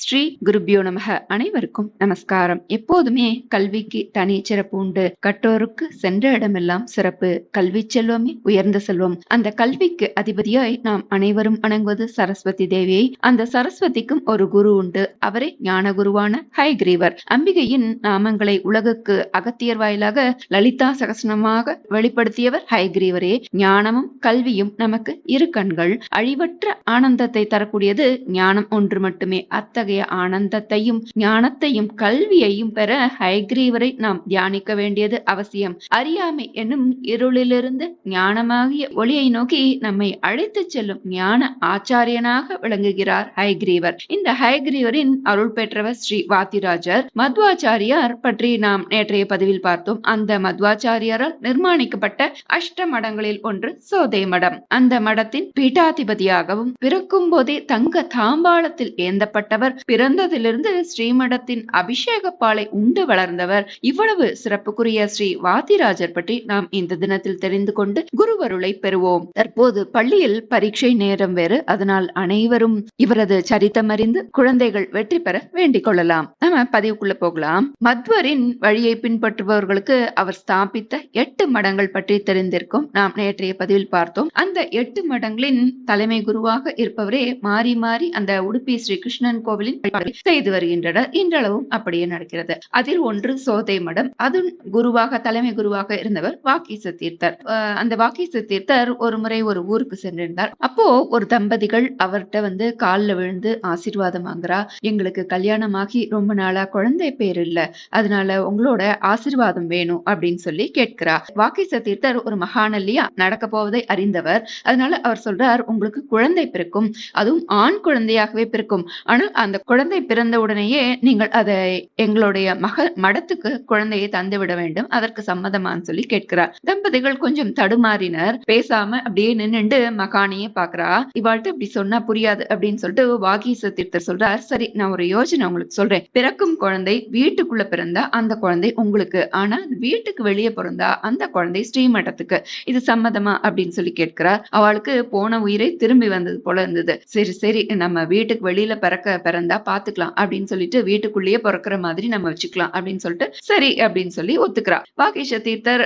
ஸ்ரீ குருபியோ நமக. அனைவருக்கும் நமஸ்காரம். எப்போதுமே கல்விக்கு தனி சிறப்பு உண்டு. கற்றோருக்கு சென்ற இடமெல்லாம் சிறப்பு. கல்வி செல்வமே உயர்ந்த செல்வம். அந்த கல்விக்கு அதிபதியாய் நாம் அனைவரும் வணங்குவது சரஸ்வதி தேவியை. அந்த சரஸ்வதிக்கும் ஒரு குரு உண்டு. அவரே ஞான குருவான ஹைகிரீவர் அம்பிகையின் நாமங்களை உலகுக்கு அகத்தியர் வாயிலாக லலிதா சகசனமாக வெளிப்படுத்தியவர் ஹைகிரீவரே ஞானமும் கல்வியும் நமக்கு இரு கண்கள். அழிவற்ற ஆனந்தத்தை தரக்கூடியது ஞானம் ஒன்று மட்டுமே. அத்தகைய ஆனந்தத்தையும் ஞானத்தையும் கல்வியையும் பெற ஹைகிரீவரை நாம் தியானிக்க வேண்டியது அவசியம். அறியாமை என்னும் இருளிலிருந்து ஞானமாகிய ஒளியை நோக்கி நம்மை அழைத்துச் செல்லும் ஞான ஆச்சாரியனாக விளங்குகிறார் ஹைகிரீவர் இந்த ஹைகிரீவரின் அருள் பெற்றவர் ஸ்ரீ வாத்திராஜர். மத்வாச்சாரியார் பற்றி நாம் நேற்றைய பதிவில் பார்த்தோம். அந்த மத்வாச்சாரியாரால் நிர்மாணிக்கப்பட்ட அஷ்ட மடங்களில் ஒன்று சோதை மடம். அந்த மடத்தின் பீட்டாதிபதியாகவும் பிறக்கும் போதே தங்க தாம்பாளத்தில் ஏந்தப்பட்டவர் பிறந்ததிலிருந்து ஸ்ரீமடத்தின் அபிஷேக பாலை உண்டு வளர்ந்தவர். இவ்வளவு சிறப்புக்குரிய ஸ்ரீ வாத்திராஜர் பற்றி நாம் இந்த தினத்தில் தெரிந்து கொண்டு குருவருளை பெறுவோம். தற்போது பள்ளியில் பரீட்சை நேரம் வேறு. அதனால் அனைவரும் இவரது சரித்தம் அறிந்து குழந்தைகள் வெற்றி பெற வேண்டிக் கொள்ளலாம். நம்ம பதிவுக்குள்ள போகலாம். மத்வரின் வழியை பின்பற்றுபவர்களுக்கு அவர் ஸ்தாபித்த எட்டு மடங்கள் பற்றி தெரிந்திருக்கும். நாம் நேற்றைய பதிவில் பார்த்தோம். அந்த எட்டு மடங்களின் தலைமை குருவாக இருப்பவரே மாறி மாறி அந்த உடுப்பி ஸ்ரீ கிருஷ்ணன் கோவில் கோவிலின் வழிபாடுகளை செய்து வருகின்றனர். இன்றளவும் அப்படியே நடக்கிறது. அதில் ஒன்று சோதை மடம். அது குருவாக தலைமை குருவாக இருந்தவர் வாக்கீச தீர்த்தர். அந்த வாக்கீச தீர்த்தர் ஒரு முறை ஒரு ஊருக்கு சென்றிருந்தார். அப்போ ஒரு தம்பதிகள் அவர்கிட்ட வந்து காலில் விழுந்து ஆசீர்வாதம் வாங்குறா எங்களுக்கு கல்யாணமாகி ரொம்ப நாளா குழந்தை பேர் இல்ல அதனால உங்களோட ஆசீர்வாதம் வேணும் அப்படின்னு சொல்லி கேட்கிறா. வாக்கீச தீர்த்தர் ஒரு மகான் இல்லையா நடக்க போவதை அறிந்தவர். அதனால அவர் சொல்றார் உங்களுக்கு குழந்தை பிறக்கும். அதுவும் ஆண் குழந்தையாகவே பிறக்கும். ஆனால் அந்த குழந்தை பிறந்த உடனேயே நீங்கள் அதை எங்களுடைய மக மடத்துக்கு குழந்தையை தந்து விட வேண்டும். அதற்கு சம்மதமான்னு சொல்லி கேட்கிறார். தம்பதிகள் கொஞ்சம் தடுமாறினர். பேசாம அப்படியே நின்னுண்டு மகானியே பாக்குறா இவாள்கிட்ட இப்படி சொன்னா புரியாது அப்படின்னு சொல்லிட்டு வாகீச தீர்த்தர் சொல்றார். சரி நான் ஒரு யோசனை உங்களுக்கு சொல்றேன். பிறக்கும் குழந்தை வீட்டுக்குள்ள பிறந்தா அந்த குழந்தை உங்களுக்கு ஆனா வீட்டுக்கு வெளியே பிறந்தா அந்த குழந்தை ஸ்ரீமடத்துக்கு. இது சம்மதமா அப்படின்னு சொல்லி கேட்கிறார். அவளுக்கு போன உயிரை திரும்பி வந்தது போல இருந்தது. சரி சரி நம்ம வீட்டுக்கு வெளியில பிறக்க பிறந்தா பாத்துக்கலாம் அப்படின்னு சொல்லிட்டு வீட்டுக்குள்ளேயே பிறக்கிற மாதிரி நம்ம வச்சுக்கலாம் அப்படின்னு சொல்லிட்டு சரி அப்படின்னு சொல்லி ஒத்துக்கிறா. வாகேஷ தீர்த்தர்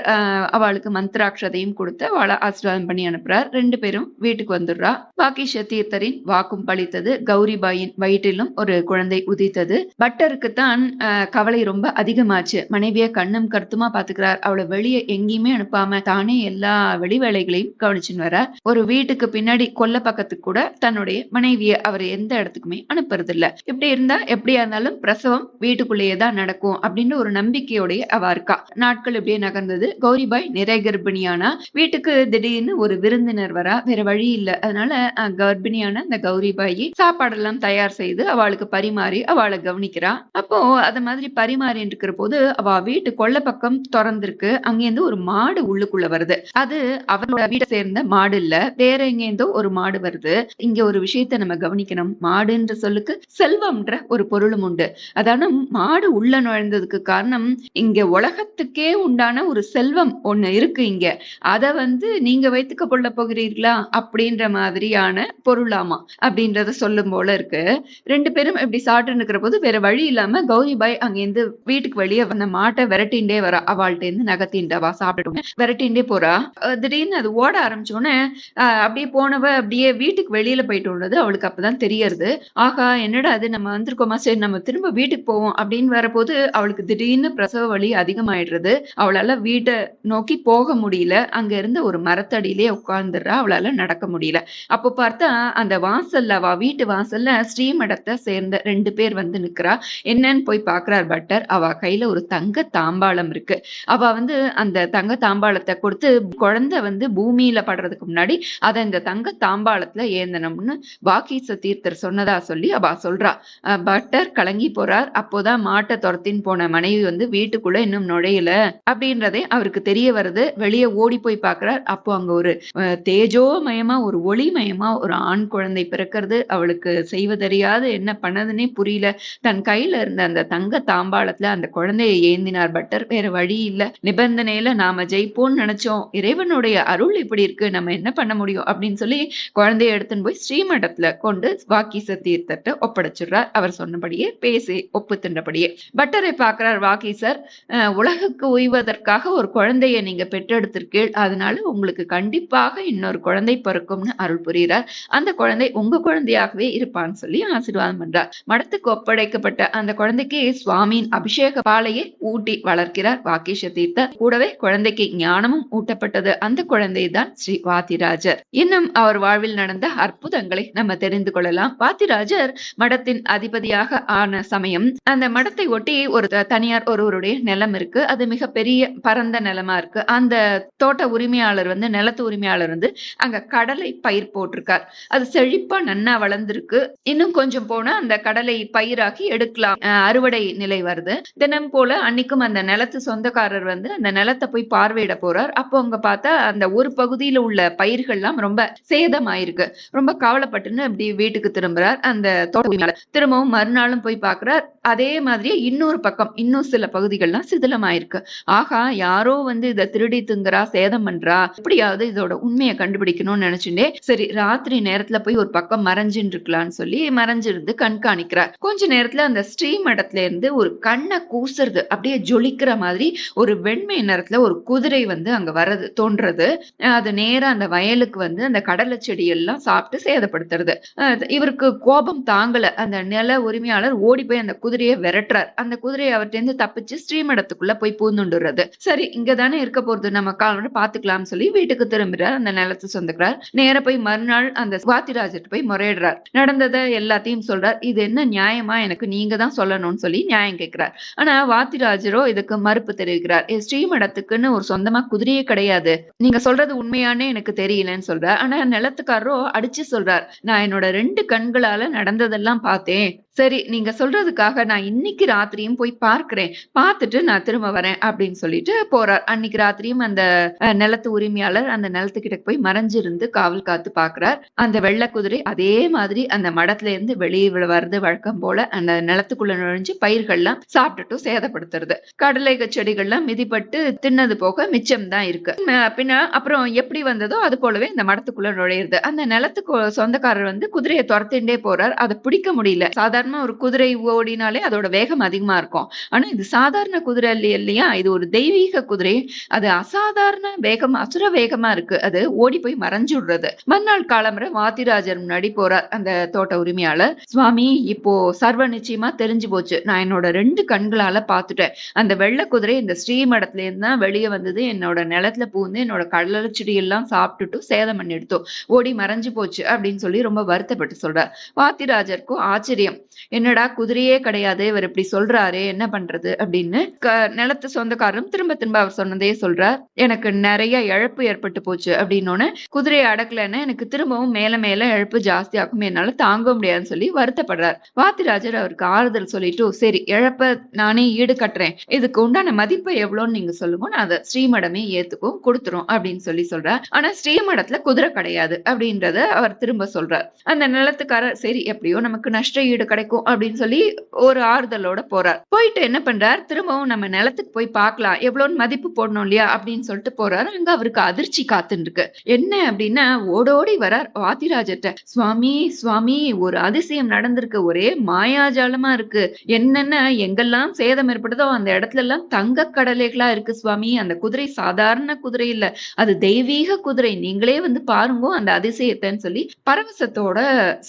அவளுக்கு மந்திராட்சதையும் கொடுத்து அவளை ஆசீர்வாதம் பண்ணி அனுப்புறார். ரெண்டு பேரும் வீட்டுக்கு வந்துடுறா. வாகேஷ தீர்த்தரின் வாக்கும் பளித்தது கௌரிபாயின் வயிற்றிலும் ஒரு குழந்தை உதித்தது. பட்டருக்கு தான் ஆஹ் கவலை ரொம்ப அதிகமாச்சு. மனைவிய கண்ணும் கருத்துமா பாத்துக்கிறார். அவளை வெளியே எங்கேயுமே அனுப்பாம தானே எல்லா வெளி வேலைகளையும் கவனிச்சுன்னு வர ஒரு வீட்டுக்கு பின்னாடி கொல்ல பக்கத்துக்கு கூட தன்னுடைய மனைவிய அவர் எந்த இடத்துக்குமே அனுப்புறது இல்ல இப்படி இருந்தா எப்படியா இருந்தாலும் பிரசவம் வீட்டுக்குள்ளேயே தான் நடக்கும் அப்படின்னு ஒரு நம்பிக்கையோடைய அவ இருக்கா. நாட்கள் இப்படியே நகர்ந்தது. கௌரிபாய் நிறை கர்ப்பிணியானா? வீட்டுக்கு திடீர்னு ஒரு விருந்தினர் வரா. வேற வழி இல்ல. அதனால கர்ப்பிணியான அந்த கௌரிபாயை சாப்பாடெல்லாம் தயார் செய்து அவளுக்கு பரிமாறி அவளை கவனிக்கிறா. அப்போ அத மாதிரி பரிமாறி இருக்கிற போது அவ வீட்டு கொள்ள பக்கம் திறந்திருக்கு. அங்கேருந்து ஒரு மாடு உள்ளுக்குள்ள வருது. அது அவரோட வீட்டை சேர்ந்த மாடு இல்ல. வேற எங்கேருந்தோ ஒரு மாடு வருது. இங்க ஒரு விஷயத்தை நம்ம கவனிக்கணும். மாடுன்ற சொல்லுக்கு செல்வம்ன்ற ஒரு பொருளும் உண்டு. அதான மாடு உள்ள நுழைந்ததுக்கு காரணம் இங்க உலகத்துக்கே உண்டான ஒரு செல்வம் ஒண்ணு இருக்கு இங்க. அத வந்து நீங்க வைத்துக்க கொள்ள போகிறீர்களா? அப்படின்ற மாதிரியான பொருளாமா அப்படின்றத சொல்லும் போல இருக்கு. ரெண்டு பேரும் இப்படி சாப்பிட்டு இருக்கிற போது வேற வழி இல்லாம கௌரிபாய் அங்கேருந்து வீட்டுக்கு வெளியே வந்த மாட்டை விரட்டிண்டே வரா. அவள்கிட்ட இருந்து நகர்த்திண்டவா சாப்பிட்டு விரட்டிண்டே போறா. திடீர்னு அது ஓட ஆரம்பிச்சோன்னே அப்படியே போனவ அப்படியே வீட்டுக்கு வெளியில போயிட்டு உள்ளது அவளுக்கு அப்பதான் தெரியறது. ஆகா என்னடா அது நம்ம வந்திருக்கோமா சரி நம்ம திரும்ப வீட்டுக்கு போவோம் அப்படின்னு வரப்போது அவளுக்கு திடீர்னு பிரசவ வலி அதிகமாயிடுறது. அவளால வீட்டை நோக்கி போக முடியல. அங்க இருந்த ஒரு மரத்தடியிலே உட்கார்ந்துடுறா. அவளால நடக்க முடியல. அப்போ பார்த்தா அந்த வாசல்ல அவ வீட்டு வாசல்ல ஸ்ரீமடத்தை சேர்ந்த ரெண்டு பேர் வந்து நிக்கிறா. என்னன்னு போய் பாக்குறார் பட்டர். அவ கையில ஒரு தங்க தாம்பாளம் இருக்கு. அவ வந்து அந்த தங்க தாம்பாளத்தை கொடுத்து குழந்தை வந்து பூமியில படுறதுக்கு முன்னாடி அதை இந்த தங்க தாம்பாளத்துல ஏந்தனம்னு வாக்கீச தீர்த்தர் சொன்னதா சொல்லி அவ சொல்றா. பட்டர் கலங்கி போறார். அப்போதான் மாட்டை துரத்தின் போன மனைவி வந்து வீட்டுக்குள்ள இன்னும் நுழையல. அப்படின்றதே அவருக்கு தெரிய வருது. வெளியே ஓடி போய் பாக்குறார் அப்போ அங்க ஒரு தேஜோமயமா ஒரு ஒளிமயமா ஒரு ஆண் குழந்தை பிறக்கிறது. அவளுக்கு செய்வதறியாது. என்ன பண்ணதுன்னே புரியல. தன் கையில இருந்த அந்த தங்க தாம்பாளத்துல அந்த குழந்தையை ஏந்தினார் பட்டர் வேற வழி இல்ல. நிபந்தனையில நாம ஜெயிப்போம்னு நினைச்சோம். இறைவனுடைய அருள் இப்படி இருக்கு. நம்ம என்ன பண்ண முடியும்? அப்படின்னு சொல்லி குழந்தைய எடுத்துன்னு போய் ஸ்ரீமடத்துல கொண்டு வாக்கி சத்தீர்த்தத்தை ஒப்படை ஒப்படைச்சிடுறார். அவர் சொன்னபடியே பேசி ஒப்பு தின்றபடியே. பட்டரை பார்க்கிறார் வாக்கி சார் உலகுக்கு உய்வதற்காக ஒரு குழந்தையை நீங்க பெற்றெடுத்திருக்கீள். அதனால உங்களுக்கு கண்டிப்பாக இன்னொரு குழந்தை பிறக்கும்னு அருள் புரிகிறார். அந்த குழந்தை உங்க குழந்தையாகவே இருப்பான்னு சொல்லி ஆசீர்வாதம் பண்றார். மடத்துக்கு ஒப்படைக்கப்பட்ட அந்த குழந்தைக்கு சுவாமியின் அபிஷேக பாலையை ஊட்டி வளர்க்கிறார் வாகீஷ தீர்த்தர். கூடவே குழந்தைக்கு ஞானமும் ஊட்டப்பட்டது. அந்த குழந்தை தான் ஸ்ரீ வாத்திராஜர். இன்னும் அவர் வாழ்வில் நடந்த அற்புதங்களை நம்ம தெரிந்து கொள்ளலாம். வாத்திராஜர் மடத்தின் அதிபதியாக ஆன சமயம் அந்த மடத்தை ஒட்டி ஒரு த- தனியார் ஒருவருடைய நிலம் இருக்கு. அது மிக பெரிய பரந்த நிலமா இருக்கு. அந்த தோட்ட உரிமையாளர் வந்து நிலத்து உரிமையாளர் வந்து அங்க கடலை பயிர் போட்டிருக்கார். அது செழிப்பா நன்னா வளர்ந்திருக்கு. இன்னும் கொஞ்சம் போனா அந்த கடலை பயிராக்கி எடுக்கலாம். அறுவடை நிலை வருது. தினம் போல அன்னைக்கும் அந்த நிலத்து சொந்தக்காரர் வந்து அந்த நிலத்தை போய் பார்வையிட போறார். அப்போ அங்க பார்த்தா அந்த ஒரு பகுதியில உள்ள பயிர்கள்லாம் ரொம்ப சேதமாயிருக்கு. ரொம்ப கவலைப்பட்டுன்னு அப்படி வீட்டுக்கு திரும்புறார். அந்த தோட்ட உரிமையாளர் திரும்பவும் மறுநாளும் போய் பார்க்கிறார். அதே மாதிரியே இன்னொரு பக்கம் இன்னும் சில பகுதிகள்லாம் சிதிலமாயிருக்கு. ஆகா யாரோ வந்து இதை திருடி திங்குறா சேதம் பண்றா? எப்படியாவது இதோட உண்மையை கண்டுபிடிக்கணும்னு நினைச்சுட்டே சரி ராத்திரி நேரத்துல போய் ஒரு பக்கம் மறைஞ்சுன்னு இருக்கலாம்னு சொல்லி மறைஞ்சிருந்து கண்காணிக்கிறார். கொஞ்ச நேரத்துல அந்த ஸ்ட்ரீம் இடத்துல இருந்து ஒரு கண்ணை கூசுறது அப்படியே ஜொலிக்கிற மாதிரி ஒரு வெண்மை நேரத்துல ஒரு குதிரை வந்து அங்க வர்றது தோன்றது. அது நேரம் அந்த வயலுக்கு வந்து அந்த கடலை செடியெல்லாம் சாப்பிட்டு சேதப்படுத்துறது. இவருக்கு கோபம் தாங்கல அந்த நில உரிமையாளர் ஓடி போய் அந்த குதிரையை விரட்டுறார். அந்த குதிரையை அவர்கிட்ட இருந்து தப்பிச்சு ஸ்ரீமடத்துக்குள்ள போய் பூந்துண்டுறது. சரி இங்க தானே இருக்க போறது? நம்ம காலோட பாத்துக்கலாம்னு சொல்லி வீட்டுக்கு திரும்புறார் அந்த நிலத்தை சொந்தக்கிறார் நேர போய் மறுநாள் அந்த வாத்திராஜர் போய் முறையிடுறார். நடந்ததை எல்லாத்தையும் சொல்றார். இது என்ன நியாயமா? எனக்கு நீங்க தான் சொல்லணும்னு சொல்லி நியாயம் கேட்கிறார். ஆனா வாத்திராஜரோ இதுக்கு மறுப்பு தெரிவிக்கிறார். ஸ்ரீமடத்துக்குன்னு ஒரு சொந்தமா குதிரையே கிடையாது. நீங்க சொல்றது உண்மையானே எனக்கு தெரியலன்னு சொல்றார். ஆனா நிலத்துக்காரரோ அடிச்சு சொல்றார். நான் என்னோட ரெண்டு கண்களால நடந்ததெல்லாம் பார்த்தேன். சரி நீங்க சொல்றதுக்காக நான் இன்னைக்கு ராத்திரியும் போய் பார்க்கிறேன். பார்த்துட்டு நான் திரும்ப வரேன் அப்படின்னு சொல்லிட்டு போறார். அன்னைக்கு ராத்திரியும் அந்த நிலத்து உரிமையாளர் அந்த நிலத்துக்கிட்ட போய் மறைஞ்சிருந்து காவல் காத்து பாக்குறார் அந்த வெள்ளை குதிரை அதே மாதிரி அந்த மடத்துல இருந்து வெளியே வர்றது வழக்கம் போல அந்த நிலத்துக்குள்ள நுழைஞ்சு பயிர்கள்லாம் சாப்பிட்டுட்டும் சேதப்படுத்துறது. கடலை செடிகள்லாம் மிதிப்பட்டு தின்னது போக மிச்சம் தான் இருக்கு பின்ன அப்புறம் எப்படி வந்ததோ அது போலவே இந்த மடத்துக்குள்ள நுழையுது அந்த நிலத்துக்கு சொந்தக்காரர் வந்து குதிரையை துரத்திண்டே போறார். அதை பிடிக்க முடியல. சாதாரண ஒரு குதிரை ஓடினாலே அதோட வேகம் அதிகமா இருக்கும். ஆனா இது சாதாரண குதிரை இல்லையா இல்லையா இது ஒரு தெய்வீக குதிரை. அது அசாதாரண வேகம் அசுர வேகமா இருக்கு. அது ஓடி போய் மறைஞ்சு விடுறது மறுநாள் காலம்பர வாத்திராஜர் முன்னாடி போறார் அந்த தோட்ட உரிமையாளர். சுவாமி இப்போ சர்வ நிச்சயமா தெரிஞ்சு போச்சு. நான் என்னோட ரெண்டு கண்களால பாத்துட்டேன் அந்த வெள்ளை குதிரை இந்த ஸ்ரீமடத்துல இருந்து தான் வெளியே வந்தது. என்னோட நிலத்துல பூந்து என்னோட கடல செடி எல்லாம் சாப்பிட்டுட்டு சேதம் பண்ணி எடுத்தோம் ஓடி மறைஞ்சு போச்சு. அப்படின்னு சொல்லி ரொம்ப வருத்தப்பட்டு சொல்றார். வாத்திராஜருக்கும் ஆச்சரியம். என்னடா குதிரையே கிடையாது இவர் இப்படி சொல்றாரு என்ன பண்றது அப்படின்னு நிலத்து சொந்தக்காரரும் திரும்ப திரும்ப அவர் சொன்னதே சொல்றார். எனக்கு நிறைய இழப்பு ஏற்பட்டு போச்சு அப்படின்னு குதிரையை அடக்கலைன்னா எனக்கு திரும்பவும் மேல மேல இழப்பு ஜாஸ்தி ஆகும் என்னால தாங்க முடியாதுன்னு சொல்லி வருத்தப்படுறார். வாத்திராஜர் அவருக்கு ஆறுதல் சொல்லிட்டு சரி இழப்ப நானே ஈடு கட்டுறேன். இதுக்கு உண்டான மதிப்பு எவ்வளோன்னு நீங்க சொல்லுங்க நான் அதை ஸ்ரீமடமே ஏத்துக்கும் கொடுத்துரும் அப்படின்னு சொல்லி சொல்றார். ஆனா ஸ்ரீமடத்துல குதிரை கிடையாது அப்படின்றத அவர் திரும்ப சொல்றார். அந்த நிலத்துக்காரர் சரி எப்படியோ நமக்கு நஷ்ட ஈடு கிடைக்கும் அப்படின்னு சொல்லி ஒரு ஆறுதலோட போறார். போயிட்டு என்ன பண்றார்? திரும்பவும் நம்ம நிலத்துக்கு போய் பார்க்கலாம். எவ்வளோன்னு மதிப்பு போடணும் இல்லையா? அப்படின்னு சொல்லிட்டு போறாரு. அங்க அவருக்கு அதிர்ச்சி காத்துன்னு இருக்கு என்ன அப்படின்னா ஓடோடி வரார் வாத்திராஜர்ட்ட. சுவாமி சுவாமி ஒரு அதிசயம் நடந்திருக்கு. ஒரே மாயாஜாலமா இருக்கு. என்னென்ன எங்கெல்லாம் சேதம் ஏற்பட்டதோ அந்த இடத்துல எல்லாம் தங்க கடலைகளா இருக்கு சுவாமி. அந்த குதிரை சாதாரண குதிரை இல்ல. அது தெய்வீக குதிரை. நீங்களே வந்து பாருங்க அந்த அதிசயத்தைன்னு சொல்லி பரவசத்தோட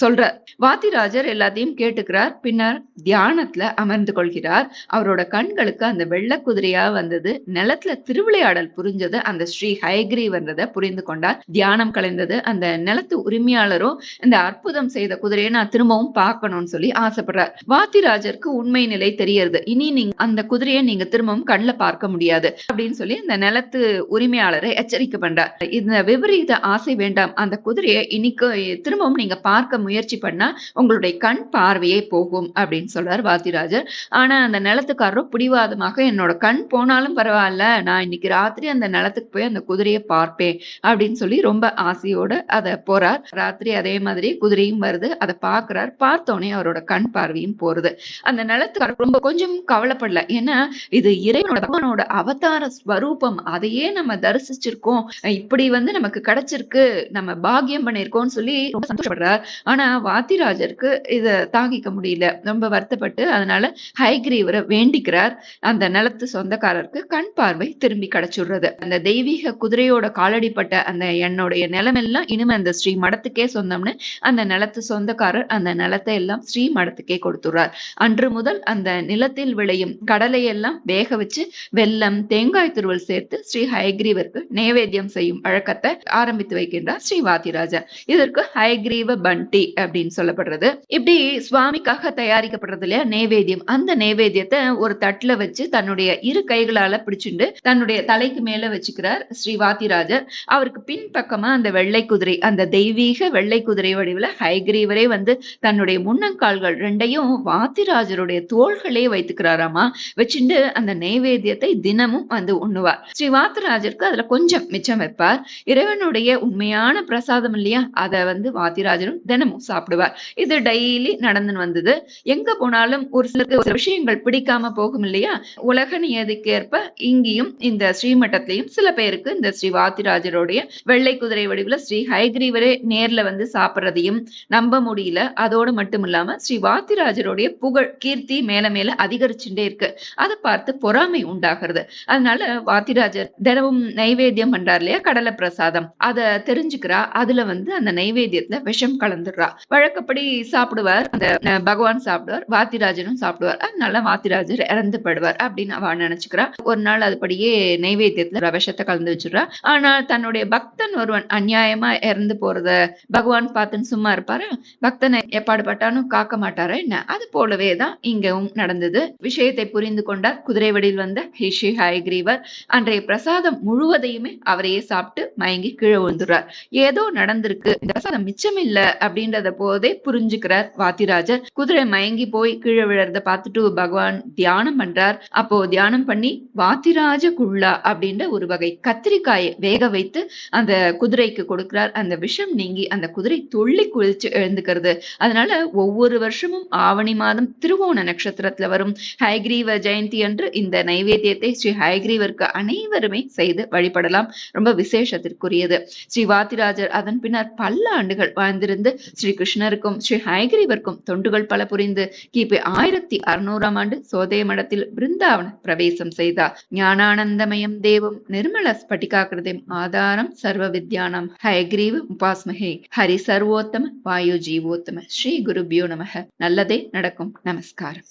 சொல்ற வாத்திராஜர் எல்லாத்தையும் கேட்டு எடுத்துக்கிறார். பின்னர் தியானத்துல அமர்ந்து கொள்கிறார். அவரோட கண்களுக்கு அந்த வெள்ள குதிரையா வந்தது. நிலத்துல திருவிளையாடல் புரிஞ்சது. அந்த ஸ்ரீ ஹயக்ரி வந்ததை புரிந்து கொண்டார். தியானம் கலைந்தது. அந்த நிலத்து உரிமையாளரும் இந்த அற்புதம் செய்த குதிரையை நான் திரும்பவும் பார்க்கணும்னு சொல்லி ஆசைப்படுறார். வாத்திராஜருக்கு உண்மை நிலை தெரியறது. இனி நீங்க அந்த குதிரையை நீங்க திரும்பவும் கண்ணில் பார்க்க முடியாது அப்படின்னு சொல்லி இந்த நிலத்து உரிமையாளரை எச்சரிக்கை பண்றார். இந்த விபரீத ஆசை வேண்டாம். அந்த குதிரையை இன்னைக்கு திரும்பவும் நீங்க பார்க்க முயற்சி பண்ணா உங்களுடைய கண் பார்வையை போகும் அப்படின்னு சொல்றார் வாத்திராஜர். ஆனா அந்த நிலத்துக்காரரும் பிடிவாதமாக என்னோட கண் போனாலும் பரவாயில்ல நான் இன்னைக்கு ராத்திரி அந்த நிலத்துக்கு போய் அந்த குதிரையை பார்ப்பேன் அப்படின்னு சொல்லி ரொம்ப ஆசையோட அதை போறார். ராத்திரி அதே மாதிரி குதிரையும் வருது அதை பார்க்கறார். பார்த்தோன்னே அவரோட கண் பார்வையும் போறது. அந்த நிலத்துக்காரர் ரொம்ப கொஞ்சம் கவலைப்படல. ஏன்னா இது இறைவனோட பகவானோட அவதார ஸ்வரூபம். அதையே நம்ம தரிசிச்சிருக்கோம். இப்படி வந்து நமக்கு கிடைச்சிருக்கு. நம்ம பாக்கியம் பண்ணியிருக்கோம்னு சொல்லி ரொம்ப சந்தோஷப்படுறார். ஆனா வாத்திராஜருக்கு இத தாங்கி வாங்கிக்க முடியல. ரொம்ப வருத்தப்பட்டு அதனால ஹைகிரீவரை வேண்டிக்கிறார். அந்த நிலத்து சொந்தக்காரருக்கு கண் பார்வை திரும்பி கிடைச்சுடுறது. அந்த தெய்வீக குதிரையோட காலடிப்பட்ட அந்த என்னுடைய நிலமெல்லாம் இனிமே அந்த ஸ்ரீ மடத்துக்கே சொந்தம்னு அந்த நிலத்து சொந்தக்காரர் அந்த நிலத்தை எல்லாம் ஸ்ரீ மடத்துக்கே கொடுத்துறார் அன்று முதல் அந்த நிலத்தில் விளையும் கடலை எல்லாம் வேக வச்சு வெல்லம் தேங்காய் துருவல் சேர்த்து ஸ்ரீ ஹயக்ரீவருக்கு நைவேத்தியம் செய்யும் வழக்கத்தை ஆரம்பித்து வைக்கின்றார் ஸ்ரீ வாத்திராஜா இதற்கு ஹயக்ரீவ பண்டி அப்படின்னு சொல்லப்படுறது. இப்படி சுவாமி சுவாமிக்காக தயாரிக்கப்படுறது இல்லையா? நைவேத்தியம். அந்த நைவேத்தியத்தை ஒரு தட்டுல வச்சு தன்னுடைய இரு கைகளால பிடிச்சுண்டு தன்னுடைய தலைக்கு மேல வச்சுக்கிறார் ஸ்ரீ வாத்திராஜர். அவருக்கு பின்பக்கமா அந்த வெள்ளை குதிரை அந்த தெய்வீக வெள்ளை குதிரை வடிவில் ஹைகிரீவரே வந்து தன்னுடைய முன்னங்கால்கள் ரெண்டையும் வாத்திராஜருடைய தோள்களே வைத்துக்கிறாராமா? வச்சுண்டு அந்த நைவேத்தியத்தை தினமும் வந்து உண்ணுவார். ஸ்ரீ வாத்திராஜருக்கு அதுல கொஞ்சம் மிச்சம் வைப்பார். இறைவனுடைய உண்மையான பிரசாதம் இல்லையா? அதை வந்து வாத்திராஜரும் தினமும் சாப்பிடுவார். இது டெய்லி நடந்து நடந்துன்னு வந்தது. எங்க போனாலும் ஒரு சிலருக்கு ஒரு சில விஷயங்கள் பிடிக்காம போகும் இல்லையா? உலக நியதிக்கேற்ப இங்கேயும் இந்த ஸ்ரீமட்டத்திலையும் சில பேருக்கு இந்த ஸ்ரீ வாத்திராஜருடைய வெள்ளை குதிரை வடிவுல ஸ்ரீ ஹைகிரீவரே நேர்ல வந்து சாப்பிட்றதையும் நம்ப முடியல. அதோடு மட்டும் இல்லாம ஸ்ரீ வாத்திராஜருடைய புகழ் கீர்த்தி மேல மேல அதிகரிச்சுட்டே இருக்கு. அதை பார்த்து பொறாமை உண்டாகிறது. அதனால வாத்திராஜர் தினமும் நைவேத்தியம் பண்றார் இல்லையா? கடலை பிரசாதம். அதை தெரிஞ்சுக்கிறா. அதுல வந்து அந்த நைவேத்தியத்துல விஷம் கலந்துடுறா. வழக்கப்படி சாப்பிடுவார் அந்த பகவான் சாப்பிடுவார் வாத்திராஜனும் சாப்பிடுவார். அதனால வாத்திராஜர் இறந்து படுவார் அப்படின்னு அவ நினைச்சுக்கிறா. ஒரு நாள் அதுபடியே நைவேத்தியத்துல விஷத்தை கலந்து வச்சிடுறா. ஆனால் தன்னுடைய பக்தன் ஒருவன் அநியாயமா இறந்து போறத பகவான் பார்த்துன்னு சும்மா இருப்பாரு. பக்தனை எப்பாடு பட்டானும் காக்க மாட்டாரா என்ன? அது போலவே தான் இங்கவும் நடந்தது. விஷயத்தை புரிந்து கொண்டார். குதிரை வடிவில் வந்த ஹிஷி ஹயக்ரீவர் அன்றைய பிரசாதம் முழுவதையுமே அவரையே சாப்பிட்டு மயங்கி கீழே விழுந்துடுறார். ஏதோ நடந்திருக்கு. பிரசாதம் மிச்சம் இல்ல அப்படின்றத போதே புரிஞ்சுக்கிறார் வாத்திராஜர். குதிரை மயங்கி போய் கீழே விழறத பார்த்துட்டு பகவான் தியானம் பண்றார். அப்போ தியானம் பண்ணி வாத்திராஜ குள்ளா அப்படின்ற ஒரு வகை கத்திரிக்காயை வேக வைத்து அந்த குதிரைக்கு கொடுக்கிறார். அந்த விஷம் நீங்கி அந்த குதிரை துள்ளி குளிச்சு எழுந்துக்கிறது. அதனால ஒவ்வொரு வருஷமும் ஆவணி மாதம் திருவோண நட்சத்திரத்துல வரும். ஹைகிரீவ ஜெயந்தி அன்று இந்த நைவேத்தியத்தை ஸ்ரீ ஹைகிரீவருக்கு அனைவருமே செய்து வழிபடலாம். ரொம்ப விசேஷத்திற்குரியது. ஸ்ரீ வாத்திராஜர் அதன் பின்னர் பல ஆண்டுகள் வாழ்ந்திருந்து ஸ்ரீ கிருஷ்ணருக்கும் ஸ்ரீ ஹைகிரீவருக்கும் தொண்டு தொண்டுகள் பல புரிந்து கிபி ஆயிரத்தி அறுநூறாம் ஆண்டு சோதய மடத்தில் பிருந்தாவன பிரவேசம் செய்தார். ஞானானந்தமயம் தேவம் நிர்மல ஸ்பட்டிகாகிருதிம் ஆதாரம் சர்வ வித்யானம் ஹயக்ரீவ் உபாஸ்மஹே ஹரி சர்வோத்தம வாயு ஜீவோத்தம ஸ்ரீ குருபியோ நமக. நல்லதே நடக்கும். நமஸ்காரம்.